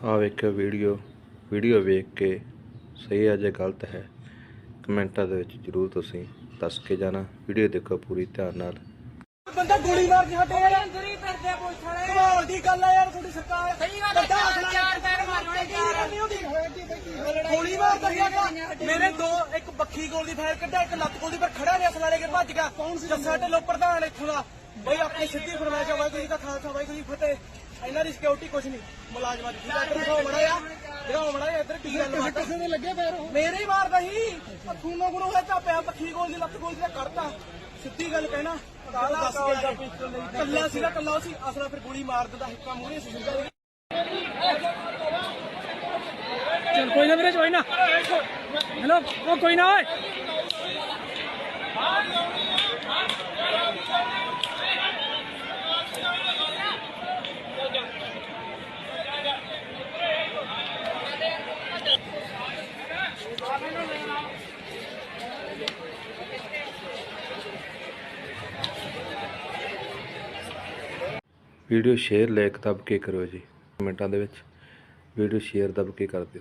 ਆ ਵੇਖਿਓ video video ਵੇਖ ਕੇ ਸਹੀ ਹੈ ਜਾਂ ਗਲਤ ਹੈ ਕਮੈਂਟਾਂ ਦੇ ਵਿੱਚ ਜਰੂਰ ਤੁਸੀਂ ਦੱਸ ਕੇ ਜਾਣਾ ਵੀਡੀਓ ਦੇਖੋ ਪੂਰੀ ਧਿਆਨ ਨਾਲ। ਬੰਦਾ ਗੋਲੀ ਮਾਰ ਕੇ ਹਟੇ ਯਾਰ। ਅੰਦਰੀ ਫਿਰਦੇ ਪੁਲਿਸ ਵਾਲੇ ਕਮਾਲ ਦੀ ਗੱਲ ਆ ਯਾਰ ਤੁਹਾਡੀ ਸਰਕਾਰ। ਸਹੀ ਗੱਲ ਹੈ, ਚਾਰ ਪੈਰ ਮਾਰਨੇ ਚਾਰ। ਨਹੀਂ ਹੁੰਦੀ? ਗੋਲੀ ਮਾਰ ਦਰਿਆ ਮੇਰੇ ਦੋ ਇੱਕ ਬੱਖੀ ਗੋਲ ਦੀ ਫਾਇਰ ਕੱਢਿਆ ਇੱਕ ਲੱਤ ਗੋਲ ਦੀ ਪਰ ਖੜਾ ਰਿਹਾ ਸਲਾਰੇ ਕੇ ਭੱਜ ਗਿਆ। ਜੱਸਾ ਢਿੱਲੋਂ ਪ੍ਰਧਾਨ ਇੱਥੋਂ ਦਾ। ਬਈ ਆਪਣੀ ਸਿੱਧੀ ਫਰਮਾਇਸ਼ ਆ ਵਾਹਿਗੁਰੂ ਜੀ ਦਾ ਖਾਲਸਾ ਵਾਹਿਗੁਰੂ ਜੀ ਕੀ ਫਤਿਹ। ਇਹਨਾਂ ਦੀ ਸਿਕਿਉਰਿਟੀ ਕੁਛ ਨਹੀਂ। ਮੁਲਾਜ਼ਮਾਂ ਦੀ। ਠੀਕ ਦਿਖਾਓ ਮੜਾ ਆ ਦਿਖਾਓ ਮੜਾ ਇੱਧਰ ਕੀ ਗੱਲ ਕਿਸੇ ਦੇ ਲੱਗੇ ਪੈਰ ਮੇਰੇ ਹੀ ਮਾਰਦਾ ਸੀ ਖੂਨੋ ਗੁਰੂ ਹੋਇਆ ਚਾਪਿਆ ਬੱਖੀ ਗੋਲ ਦੀ ਲੱਤ ਗੋਲ ਦੀ ਕੱਢਤਾ। ਸਿੱਧੀ ਗੱਲ ਕਹਿਣਾ। ਕਾਲਾ ਦੱਸ ਗਿਆ ਕੱਲਾ ਸੀਗਾ ਕੱਲਾ ਸੀ। ਅਸਲਾ ਫਿਰ ਗੋਲੀ ਮਾਰ ਦਿੰਦਾ ਹਿੱਕਾ ਮੂਹਰੇ ਸੀ ਸਿੱਧਾ ਚਲ ਕੋਈ ਨਾ ਵੀਰੇ ਕੋਈ ਨਾ। ਹੈਲੋ ਉਹ ਕੋਈ ਨਾ ਓਏ। ਵੀਡੀਓ ਸ਼ੇਅਰ ਲਾਈਕ ਦੱਬ ਕੇ ਕਰਿਓ ਜੀ। ਕਮੈਂਟਾਂ ਦੇ ਵਿੱਚ ਵੀਡੀਓ ਸ਼ੇਅਰ ਦੱਬ ਕੇ ਕਰ ਦਿਓ।